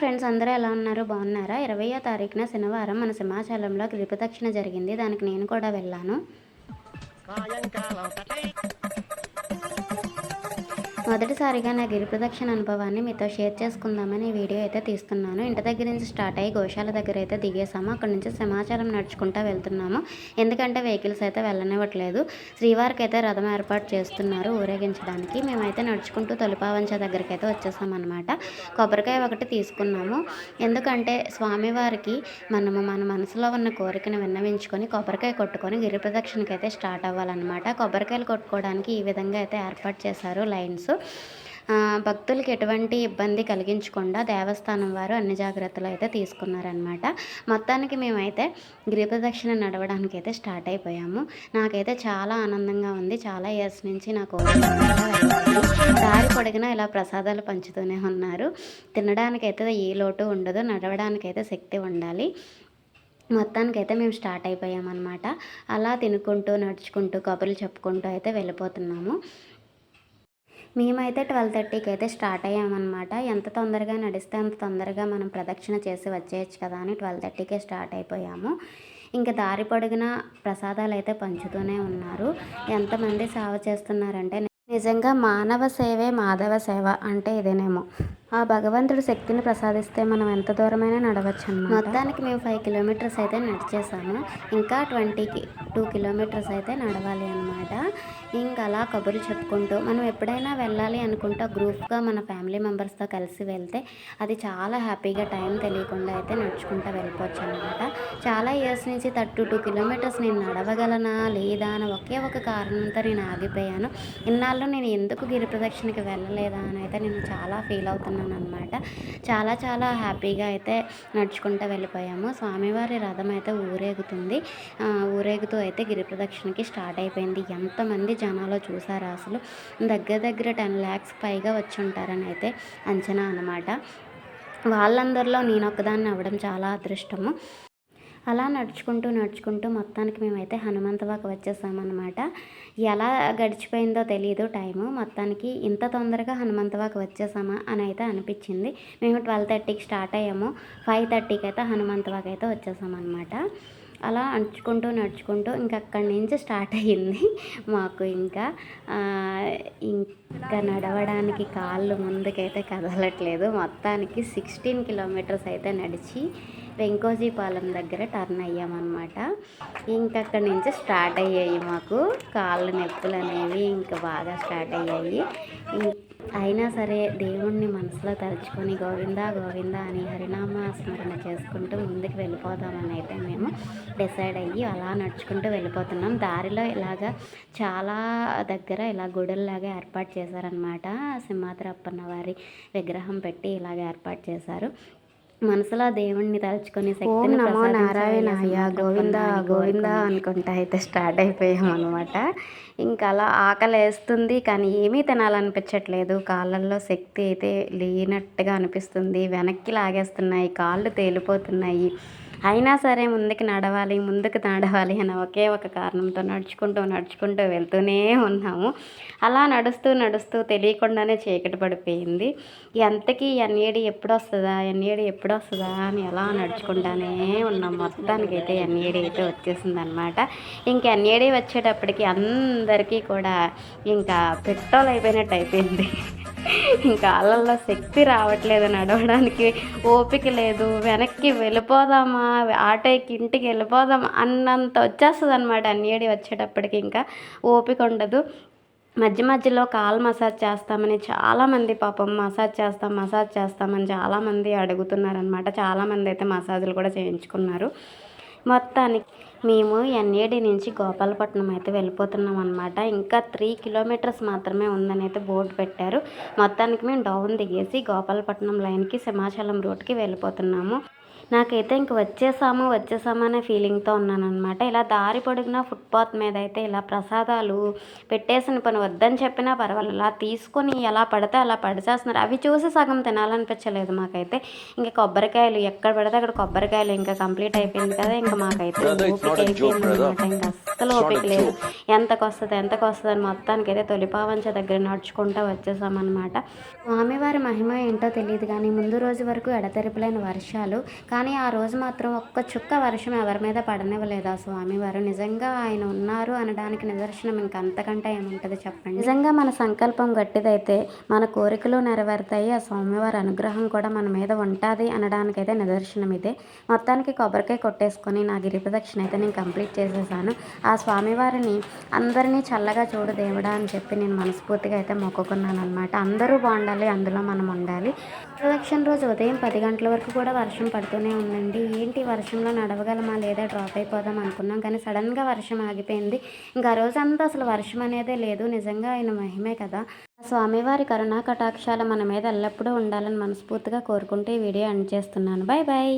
Friends అందరూ ఎలా ఉన్నారు? బాగున్నారా? ఇరవయో తారీఖున శనివారం మన సింహాచలంలో గిరిప్రదక్షిణ జరిగింది. దానికి నేను కూడా వెళ్ళాను. మొదటిసారిగా నా గిరి ప్రదక్షిణ అనుభవాన్ని మీతో షేర్ చేసుకుందామని వీడియో అయితే తీస్తున్నాను. ఇంటి దగ్గర నుంచి స్టార్ట్ అయ్యి గోశాల దగ్గర అయితే దిగేసాము అక్కడ నుంచి సమాచారం నడుచుకుంటూ వెళ్తున్నాము. ఎందుకంటే వెహికల్స్ అయితే వెళ్ళనివ్వట్లేదు. శ్రీవారికి అయితే రథం ఏర్పాటు చేస్తున్నారు ఊరేగించడానికి. మేమైతే నడుచుకుంటూ తొలిపావంచ దగ్గరికి అయితే వచ్చేసామన్నమాట. కొబ్బరికాయ ఒకటి తీసుకున్నాము. ఎందుకంటే స్వామివారికి మనము మన మనసులో ఉన్న కోరికను విన్నవించుకొని కొబ్బరికాయ కొట్టుకొని గిరి ప్రదక్షిణకి అయితే స్టార్ట్ అవ్వాలన్నమాట. కొబ్బరికాయలు కొట్టుకోవడానికి ఈ విధంగా అయితే ఏర్పాటు చేశారు లైన్స్. భక్తులకి ఎటువంటి ఇబ్బంది కలిగించకుండా దేవస్థానం వారు అన్ని జాగ్రత్తలు అయితే తీసుకున్నారనమాట మొత్తానికి మేమైతే గిరి నడవడానికి అయితే స్టార్ట్ అయిపోయాము. నాకైతే చాలా ఆనందంగా ఉంది. చాలా ఇయర్స్ నుంచి నాకు దారి పొడిగిన ఇలా ప్రసాదాలు పంచుతూనే ఉన్నారు. తినడానికైతే ఏ లోటు ఉండదు. నడవడానికైతే శక్తి ఉండాలి. మొత్తానికైతే మేము స్టార్ట్ అయిపోయామన్నమాట. అలా తినుకుంటూ నడుచుకుంటూ కబుర్లు చెప్పుకుంటూ అయితే వెళ్ళిపోతున్నాము. మేమైతే ట్వెల్వ్ థర్టీకి అయితే స్టార్ట్ అయ్యామన్నమాట. ఎంత తొందరగా నడిస్తే అంత తొందరగా మనం ప్రదక్షిణ చేసి వచ్చేయచ్చు కదా అని ట్వెల్వ్ థర్టీకే స్టార్ట్ అయిపోయాము. ఇంకా దారి పొడిగిన ప్రసాదాలు అయితే పంచుతూనే ఉన్నారు. ఎంతమంది సేవ చేస్తున్నారంటే నిజంగా మానవ సేవే మాధవ సేవ అంటే ఇదేనేమో. ఆ భగవంతుడు శక్తిని ప్రసాదిస్తే మనం ఎంత దూరమైనా నడవచ్చు మొత్తానికి మేము ఫైవ్ కిలోమీటర్స్ అయితే నడిచేసాము ఇంకా ట్వంటీకి టూ కిలోమీటర్స్ అయితే నడవాలి అనమాట ఇంకా అలా కబుర్లు చెప్పుకుంటూ మనం ఎప్పుడైనా వెళ్ళాలి అనుకుంటే గ్రూప్గా మన ఫ్యామిలీ మెంబర్స్తో కలిసి వెళ్తే అది చాలా హ్యాపీగా టైం తెలియకుండా అయితే నడుచుకుంటూ వెళ్ళిపోవచ్చు అనమాట చాలా ఇయర్స్ నుంచి థర్టీ టూ కిలోమీటర్స్ నేను నడవగలనా లేదా అని ఒకే ఒక కారణంతో నేను ఆగిపోయాను. ఇన్నాళ్ళు నేను ఎందుకు గిరి ప్రదక్షిణకి వెళ్ళలేదా అని అయితే నేను చాలా ఫీల్ అవుతున్నాను. అనమాట చాలా చాలా హ్యాపీగా అయితే నడుచుకుంటూ వెళ్ళిపోయాము. స్వామివారి రథం అయితే ఊరేగుతుంది. ఊరేగుతూ అయితే గిరి ప్రదక్షిణకి స్టార్ట్ అయిపోయింది. ఎంతమంది జనాలు చూసారా అసలు? దగ్గర దగ్గర టెన్ ల్యాక్స్ పైగా వచ్చి ఉంటారని అయితే అంచనా అనమాట వాళ్ళందరిలో నేను ఒకదాన్ని అవ్వడం చాలా అదృష్టము. అలా నడుచుకుంటూ నడుచుకుంటూ మొత్తానికి మేమైతే హనుమంతవాక వచ్చేసామన్నమాట. ఎలా గడిచిపోయిందో తెలియదు టైము. మొత్తానికి ఇంత తొందరగా హనుమంతవాక వచ్చేసామా అని అయితే అనిపించింది. మేము ట్వెల్వ్ థర్టీకి స్టార్ట్ అయ్యాము. ఫైవ్ థర్టీకి అయితే హనుమంతవాక అయితే వచ్చేసామన్నమాట. అలా నడుచుకుంటూ నడుచుకుంటూ ఇంకా అక్కడి నుంచి స్టార్ట్ అయ్యింది మాకు ఇంకా. ఇంకా నడవడానికి కాళ్ళు ముందుకైతే కదలట్లేదు. మొత్తానికి సిక్స్టీన్ కిలోమీటర్స్ అయితే నడిచి వెంకోజీపాలెం దగ్గర టర్న్ అయ్యామన్నమాట. ఇంకా అక్కడి నుంచి స్టార్ట్ అయ్యాయి మాకు. కాళ్ళు నొప్పులు అనేవి ఇంకా బాగా స్టార్ట్ అయ్యాయి. అయినా సరే దేవుణ్ణి మనసులో తలుచుకొని గోవిందా గోవిందా అని హరినామ స్మరణ చేసుకుంటూ ముందుకు వెళ్ళిపోదామని అయితే మేము డిసైడ్ అయ్యి అలా నడుచుకుంటూ వెళ్ళిపోతున్నాం. దారిలో ఇలాగా చాలా దగ్గర ఇలా గుడుల్లాగా ఏర్పాటు చేశారనమాట సింహాద్రప్పన్న వారి విగ్రహం పెట్టి ఇలాగ ఏర్పాటు చేశారు. మనసులో దేవుణ్ణి తలుచుకొని శక్తిని నమో నారాయణాయ గోవింద గోవింద అనుకుంటా అయితే స్టార్ట్ అయిపోయాం అనమాట ఇంకా అలా ఆకలి వేస్తుంది కానీ ఏమీ తినాలనిపించట్లేదు. కాళ్ళల్లో శక్తి అయితే లేనట్టుగా అనిపిస్తుంది. వెనక్కి లాగేస్తున్నాయి కాళ్ళు తేలిపోతున్నాయి. అయినా సరే ముందుకు నడవాలి ముందుకు నడవాలి అని ఒకే ఒక కారణంతో నడుచుకుంటూ నడుచుకుంటూ వెళ్తూనే ఉన్నాము. అలా నడుస్తూ నడుస్తూ తెలియకుండానే చీకటి పడిపోయింది. ఎంతకీ ఎన్ఏడి ఎప్పుడు వస్తుందా ఎన్ఏడి ఎప్పుడు వస్తుందా అని ఎలా నడుచుకుంటానే ఉన్నాం. మొత్తానికి అయితే ఎన్ఏడి అయితే వచ్చేసింది అనమాట ఇంక ఎన్ఏడి వచ్చేటప్పటికి అందరికీ కూడా ఇంకా పెట్రోల్ అయిపోయినట్టు అయిపోయింది. ఇంకా శక్తి రావట్లేదు నడవడానికి. ఓపిక లేదు. వెనక్కి వెళ్ళిపోదామా? ఆటోకి ఇంటికి వెళ్ళిపోదామా? అన్నంత వచ్చేస్తుంది అనమాట అన్నిడి వచ్చేటప్పటికి ఇంకా. ఓపిక ఉండదు. మధ్య మధ్యలో కాల్ మసాజ్ చేస్తామని చాలామంది పాపం మసాజ్ చేస్తాం మసాజ్ చేస్తామని చాలామంది అడుగుతున్నారనమాట చాలామంది అయితే మసాజులు కూడా చేయించుకున్నారు. మొత్తానికి మేము ఎన్ఏడి నుంచి గోపాలపట్నం అయితే వెళ్ళిపోతున్నాం అనమాట ఇంకా త్రీ కిలోమీటర్స్ మాత్రమే ఉందని అయితే బోర్డు పెట్టారు. మొత్తానికి మేము డౌన్ దిగేసి గోపాలపట్నం లైన్కి సింహాచలం రూట్కి వెళ్ళిపోతున్నాము. నాకైతే ఇంక వచ్చేసాము వచ్చేసాము అనే ఫీలింగ్తో ఉన్నాను అనమాట ఇలా దారి పొడుగున ఫుట్పాత్ మీద అయితే ఇలా ప్రసాదాలు పెట్టేసిన పని వద్దని చెప్పినా పర్వాలేదు. ఇలా తీసుకొని ఎలా పడితే అలా పడిచేస్తున్నారు అవి చూసి సగం తినాలనిపించలేదు మాకైతే. ఇంకా కొబ్బరికాయలు ఎక్కడ పడితే అక్కడ కొబ్బరికాయలు ఇంకా కంప్లీట్ అయిపోయింది కదా ఇంకా మాకైతే అనమాట ఇంకా అస్సలు ఓపిక లేదు. ఎంతకు వస్తుంది ఎంతకు వస్తుంది అని మొత్తానికైతే తొలిపావంచ దగ్గర నడుచుకుంటూ వచ్చేసామన్నమాట. స్వామివారి మహిమ ఏంటో తెలియదు కానీ ముందు రోజు వరకు ఎడతెరిపిలేని వర్షాలు. కానీ ఆ రోజు మాత్రం ఒక్క చుక్క వర్షం ఎవరి మీద పడనివ్వలేదు ఆ స్వామివారు. నిజంగా ఆయన ఉన్నారు అనడానికి నిదర్శనం ఇంకా అంతకంటే ఏముంటుంది చెప్పండి? నిజంగా మన సంకల్పం గట్టిదైతే మన కోరికలు నెరవేరుతాయి. ఆ స్వామివారి అనుగ్రహం కూడా మన మీద ఉంటుంది అనడానికైతే నిదర్శనం ఇదే మొత్తానికి కొబ్బరికాయ కొట్టేసుకొని నా గిరి ప్రదక్షిణ అయితే నేను కంప్లీట్ చేసేసాను. ఆ స్వామివారిని అందరినీ చల్లగా చూడు దేవుడా అని చెప్పి నేను మనస్ఫూర్తిగా అయితే మొక్కుకున్నాను అనమాట అందరూ బాగుండాలి అందులో మనం ఉండాలి. ప్రదక్షిణ రోజు ఉదయం పది గంటల వరకు కూడా వర్షం పడుతూనే ఉందండి. ఏంటి వర్షంలో నడవగలమా లేదా డ్రాప్ అయిపోదాం అనుకున్నాం కానీ సడన్గా వర్షం ఆగిపోయింది. ఇంకా రోజంతా అసలు వర్షం అనేదే లేదు. నిజంగా ఆయన మహిమే కదా. స్వామివారి కరుణా కటాక్షాలు మన మీద ఎల్లప్పుడూ ఉండాలని మనస్ఫూర్తిగా కోరుకుంటూ ఈ వీడియో ఎండ్ చేస్తున్నాను. Bye bye